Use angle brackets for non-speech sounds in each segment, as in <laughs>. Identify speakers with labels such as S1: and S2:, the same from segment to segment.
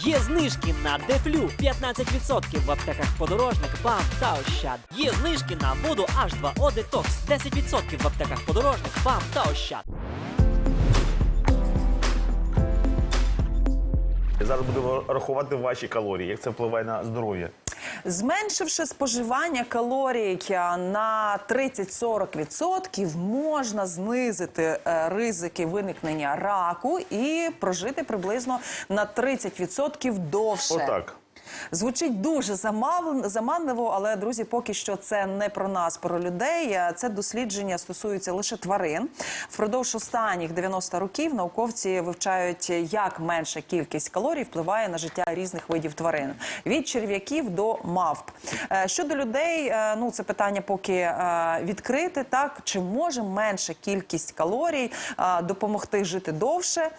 S1: Є знижки на Дефлю 15% в аптеках подорожник, БАМ та Ощад. Є знижки на воду H2O Detox 10% в аптеках подорожник, БАМ та Ощад.
S2: Зараз будемо рахувати ваші калорії, як це впливає на здоров'я.
S3: Зменшивши споживання калорій на 30-40%, можна знизити е, ризики виникнення раку і прожити приблизно на 30% довше.
S2: Отак.
S3: Звучить дуже заманливо, але друзі, поки що це не про нас, про людей. Це дослідження стосується лише тварин. Впродовж останніх 90 років науковці вивчають, як менша кількість калорій впливає на життя різних видів тварин від черв'яків до мавп. Е, Щодо людей, е, ну це питання поки е, відкрите. Так чи може менша кількість калорій допомогти жити довше?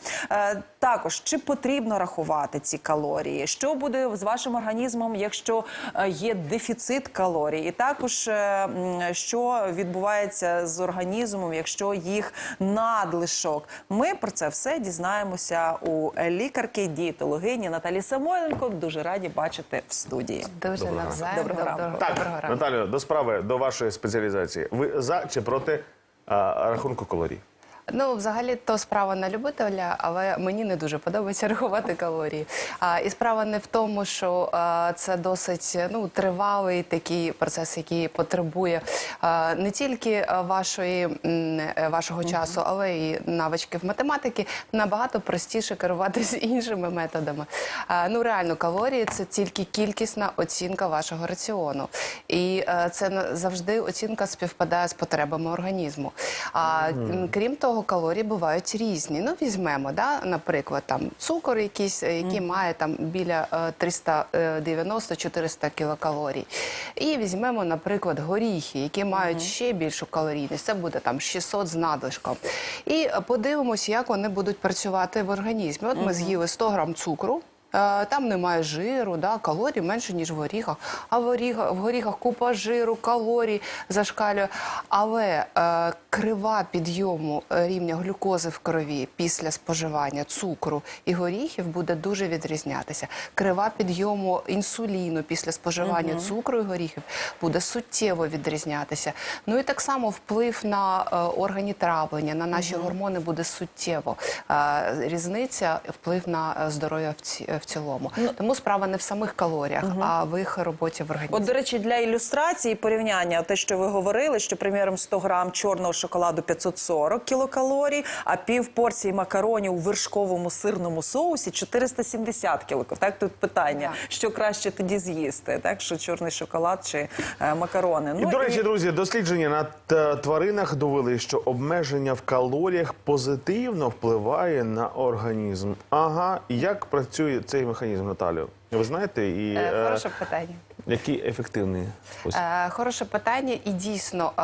S3: Також чи потрібно рахувати ці калорії? Що буде з вашим організмом, якщо е, є дефіцит калорій? І також е, що відбувається з організмом, якщо їх надлишок? Ми про це все дізнаємося у лікарки дієтологині Наталі Самойленко. Дуже раді бачити в студії.
S4: Дуже
S2: Доброго
S4: навзаєм.
S3: Доброго ранку.
S2: Так,
S4: доброго ранку.
S2: Наталю, до справи, до вашої спеціалізації. Ви за чи проти а, рахунку калорій?
S4: Ну, взагалі, то справа на любителя, але мені не дуже подобається рахувати калорії. А, і справа не в тому, що а, це досить ну, тривалий такий процес, який потребує а, не тільки вашої, е, вашого часу, але і навички в математики. Набагато простіше керуватися <laughs> іншими методами. А, ну, реально, калорії це тільки кількісна оцінка вашого раціону. І е, це завжди оцінка співпадає з потребами організму. А крім того, калорії бувають різні. Ну, візьмемо, да, наприклад, там цукор, якийсь, е, який має там біля е, 390-400 кілокалорій. І візьмемо, наприклад, горіхи, які мають ще більшу калорійність. Це буде там 600 з надлишком. І е, подивимось, як вони будуть працювати в організмі. От ми з'їли 100 грам цукру. Е, Там немає жиру, да, калорій менше, ніж в горіхах. А в горіхах, в горіхах купа жиру, калорій зашкалює. Але е, крива підйому е, рівня глюкози в крові після споживання цукру і горіхів буде дуже відрізнятися. Крива підйому інсуліну після споживання цукру і горіхів буде суттєво відрізнятися. Ну і так само вплив на е, органи травлення, на наші гормони буде суттєво. Е, різниця, вплив на е, здоров'я в, ці, в цілому. Тому справа не в самих калоріях, а в їх роботі в організмі.
S3: От, до речі, для ілюстрації порівняння, те, що ви говорили, що, приміром, 100 грам чорного шоколаду 540 кілокалорій, а пів порції макаронів у вершковому сирному соусі 470 кілокалорій. Так, тут питання, що краще тоді з'їсти, так, що чорний шоколад чи е, макарони.
S2: І, до речі, друзі, дослідження на тваринах довели, що обмеження в калоріях позитивно впливає на організм. Ага, як працює цей механізм, Наталю? Ви знаєте, і
S4: Е,
S2: е,
S4: Хороше питання.
S2: Який ефективний спосіб?
S4: Е, Хороше питання, і дійсно е,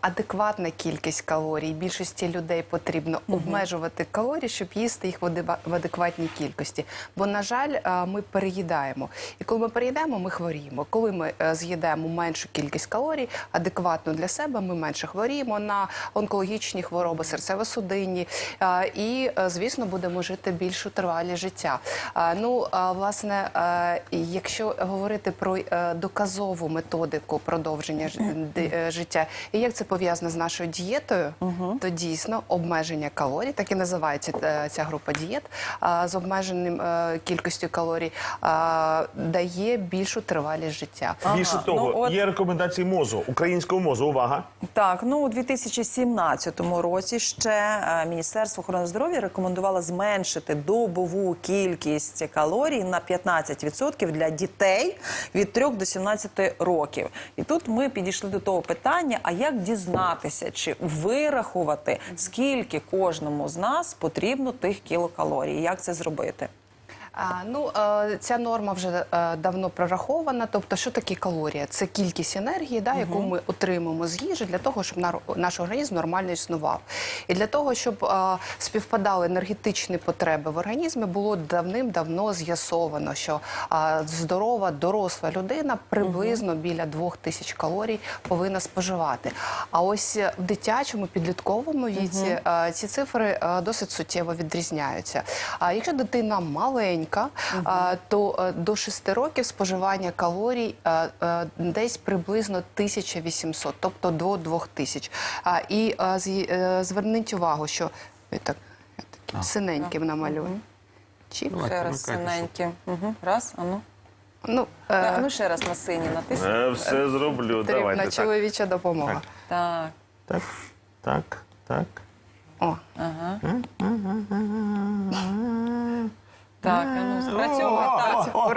S4: адекватна кількість калорій. Більшості людей потрібно обмежувати калорії, щоб їсти їх в адекватній кількості. Бо, на жаль, е, ми переїдаємо. І коли ми переїдаємо, ми хворіємо. Коли ми е, з'їдаємо меншу кількість калорій, адекватно для себе, ми менше хворіємо на онкологічні хвороби, серцево-судинні. Е, І, е, звісно, будемо жити більшу тривалість життя. Е, Ну, е, власне, е, якщо говорити про е, доказову методику продовження е, життя, і як це пов'язано з нашою дієтою, то дійсно обмеження калорій, так і називається е, ця група дієт, з обмеженим е, кількістю калорій, дає більшу тривалість життя.
S2: Більше того,
S3: ну, от-
S2: є рекомендації МОЗу, українського МОЗу. Увага!
S3: Так, ну у 2017 році ще Міністерство охорони здоров'я рекомендувало зменшити добову кількість калорій на 15% для дітей від 3 до 17 років. І тут ми підійшли до того питання: а як дізнатися чи вирахувати, скільки кожному з нас потрібно тих кілокалорій? Як це зробити?
S4: Ну, е, ця норма вже е, давно прорахована. Тобто, що таке калорія? Це кількість енергії, да, яку ми отримуємо з їжі для того, щоб наш організм нормально існував. І для того, щоб е, співпадали енергетичні потреби в організмі, було давним-давно з'ясовано, що здорова доросла людина приблизно біля 2000 калорій повинна споживати. А ось в дитячому підлітковому віці ці цифри досить суттєво відрізняються. А якщо дитина маленька, маленька, то е, до 6 років споживання калорій е, е, десь приблизно 1800, тобто до 2000. І зверніть увагу, що я так, я таким синеньким намалюю. Чіп.
S3: Ще раз синенькі. Угу. Раз, ану.
S4: Ну, е,
S3: А ну ще раз на синій натисни.
S2: Все зроблю. Давайте так.
S4: чоловіча допомога.
S3: Так.
S2: Так, так, так.
S4: О,
S3: Ага. Так, а ну спрацьовує.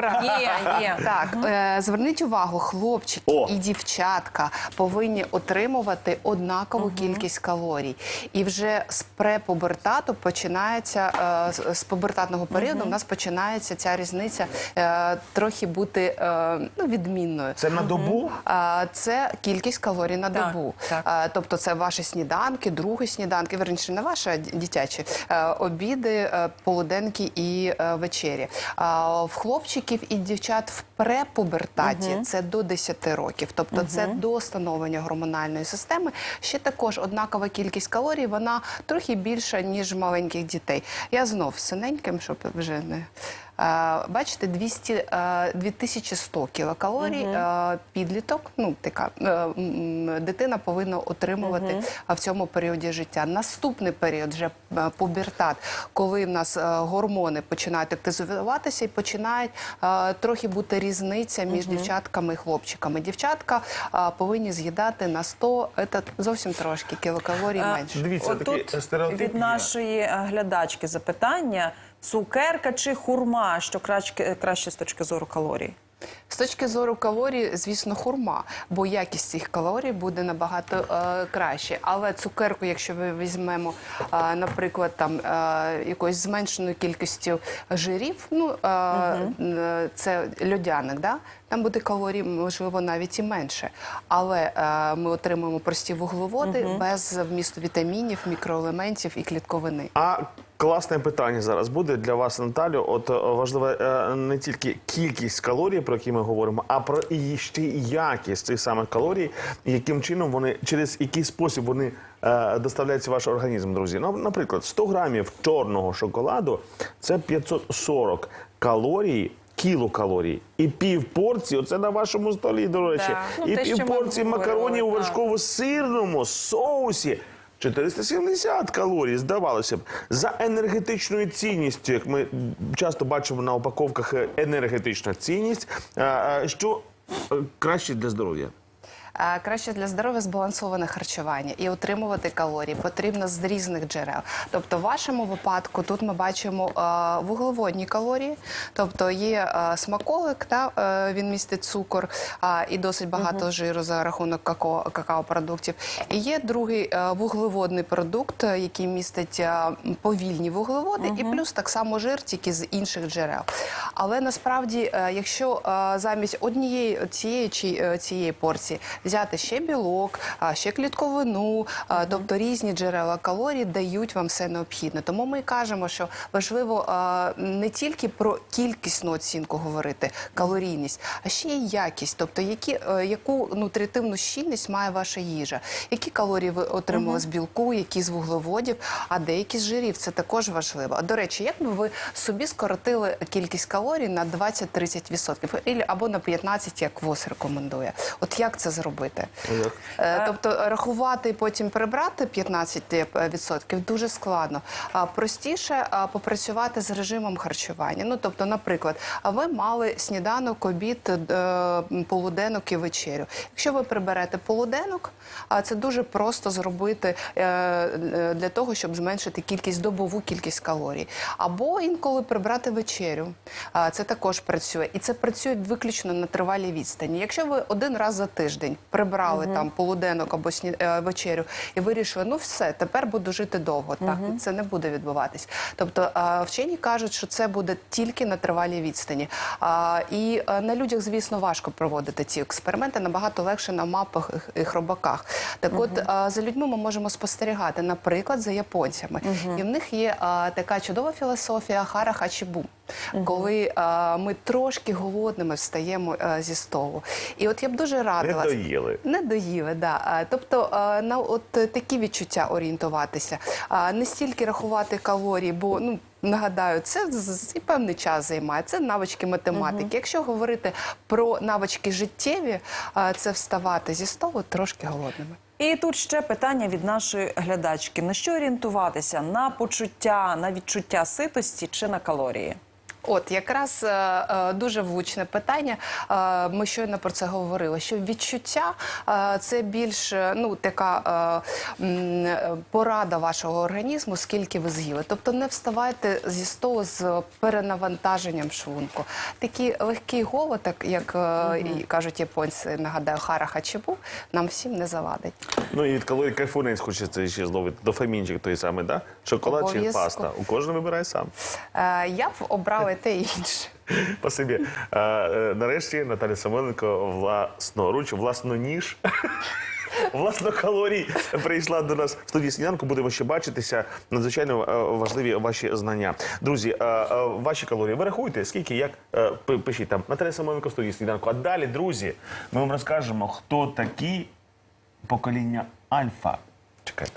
S3: Так. Є, є.
S4: Так, е, зверніть увагу, хлопчики
S2: О!
S4: і дівчатка повинні отримувати однакову кількість калорій. І вже з препубертату починається е, з- з пубертатного періоду. У нас починається ця різниця е, трохи бути е, ну, відмінною.
S2: Це на добу?
S4: А, Це кількість калорій на
S3: Так,
S4: добу.
S3: так.
S4: А, Тобто це ваші сніданки, другі сніданки, верніше не ваші, а дитячі, е, обіди, е, полуденки і е, вечері. А В хлопчиків і дівчат в препубертаті це до 10 років, тобто це до становлення гормональної системи. Ще також однакова кількість калорій, вона трохи більша, ніж маленьких дітей. Я знов синеньким, щоб вже не. Бачите, 200, е, 2100 кілокалорій е, підліток, ну така е, дитина повинна отримувати а, в цьому періоді життя. Наступний період вже е, пубертат, коли в нас е, гормони починають активізуватися і починають трохи бути різниця між дівчатками і хлопчиками. Дівчатка повинні з'їдати на 100, це зовсім трошки кілокалорій менше.
S2: Дивіться,
S3: Отут
S2: такий стереотип
S3: від нашої глядачки запитання: цукерка чи хурма, що краще, краще з точки зору калорій?
S4: З точки зору калорій, звісно, хурма, бо якість цих калорій буде набагато е, краще. Але цукерку, якщо ми візьмемо, е, наприклад, там е, якоюсь зменшеною кількістю жирів, ну е, е, це льодяник, да? там буде калорій, можливо, навіть і менше. Але е, ми отримуємо прості вуглеводи без вмісту вітамінів, мікроелементів і клітковини.
S2: А класне питання зараз буде для вас, Наталю. От е, важлива е, не тільки кількість калорій, про які ми говоримо, а про і ще й якість цих самих калорій, яким чином вони через який спосіб вони е, доставляються в ваш організм, друзі. Ну, наприклад, 100 грамів чорного шоколаду це 540 калорій. Кілокалорій і пів порції, оце на вашому столі, до речі,
S3: Да. Ну,
S2: і
S3: те,
S2: пів порції макаронів у вершково-сирному соусі 470 калорій, здавалося б, за енергетичною цінністю, як ми часто бачимо на упаковках енергетична цінність, що е, краще для здоров'я.
S4: Краще для здоров'я збалансоване харчування і отримувати калорії потрібно з різних джерел. Тобто, в вашому випадку тут ми бачимо вуглеводні калорії, тобто є смаколик, та е, він містить цукор і досить багато жиру за рахунок какао, какао-продуктів. І є другий е, вуглеводний продукт, який містить е, повільні вуглеводи, і плюс так само жир, тільки з інших джерел. Але насправді, якщо замість однієї цієї чи цієї порції взяти ще білок, ще клітковину, тобто різні джерела калорій дають вам все необхідне. Тому ми кажемо, що важливо не тільки про кількісну оцінку говорити, калорійність, а ще й якість, тобто які, е, яку нутритивну щільність має ваша їжа, які калорії ви отримали з білку, які з вуглеводів, а деякі з жирів. Це також важливо. А до речі, як би ви собі скоротили кількість калорій на 20-30% Ілі- або на 15%, як ВОЗ рекомендує? От як це зробити? Е, Тобто рахувати і потім прибрати 15% дуже складно. А простіше а, попрацювати з режимом харчування. Ну тобто, наприклад, ви мали сніданок, обід, е, полуденок і вечерю. Якщо ви приберете полуденок, а це дуже просто зробити е, е, для того, щоб зменшити кількість добову кількість калорій. Або інколи прибрати вечерю. А, Це також працює. І це працює виключно на тривалій відстані. Якщо ви один раз за тиждень прибрали там полуденок або сні... е, вечерю і вирішили, ну все, тепер буду жити довго. Так це не буде відбуватись. Тобто вчені кажуть, що це буде тільки на тривалій відстані. І е, на людях, звісно, важко проводити ці експерименти. Набагато легше на мапах і хробаках. Так, от а, за людьми ми можемо спостерігати, наприклад, за японцями, і в них є така чудова філософія хара хачібу. Коли е, ми трошки голодними встаємо е, зі столу. І от я б дуже
S2: Не
S4: радила.
S2: доїли.
S4: Не доїли, да. А, Тобто а, на от такі відчуття орієнтуватися, А, не стільки рахувати калорії, бо ну. Нагадаю, це і певний час займає. Це навички математики. Якщо говорити про навички життєві, це вставати зі столу трошки голодними.
S3: І тут ще питання від нашої глядачки: на що орієнтуватися? На почуття, на відчуття ситості чи на калорії?
S4: От якраз е, е, дуже влучне питання. Е, ми щойно про це говорили. Що відчуття е, це більш е, ну така е, порада вашого організму, скільки ви з'їли. Тобто не вставайте зі столу з перенавантаженням шлунку. Такий легкий голод, так як е, і кажуть японці, нагадаю, хара хачебу, нам всім не завадить.
S2: Ну і від калорій кайфунець хочеться ще зловити. Дофамінчик той самий, да? Шоколад чи
S4: Обов'язково.
S2: паста. У кожного вибирає сам.
S4: Е, я б обрала те і інше.
S2: Спасибі. Е, е, нарешті Наталя Самойленко власноруч, власноніж. <laughs> Власно калорій прийшла до нас в студії сніданку. Будемо ще бачитися. Надзвичайно е, важливі ваші знання. Друзі, е, ваші калорії ви рахуєте, скільки, як пишіть там Наталя Самойленко в студії сніданку. А далі, друзі, ми вам розкажемо, хто такі покоління Альфа. Чекайте.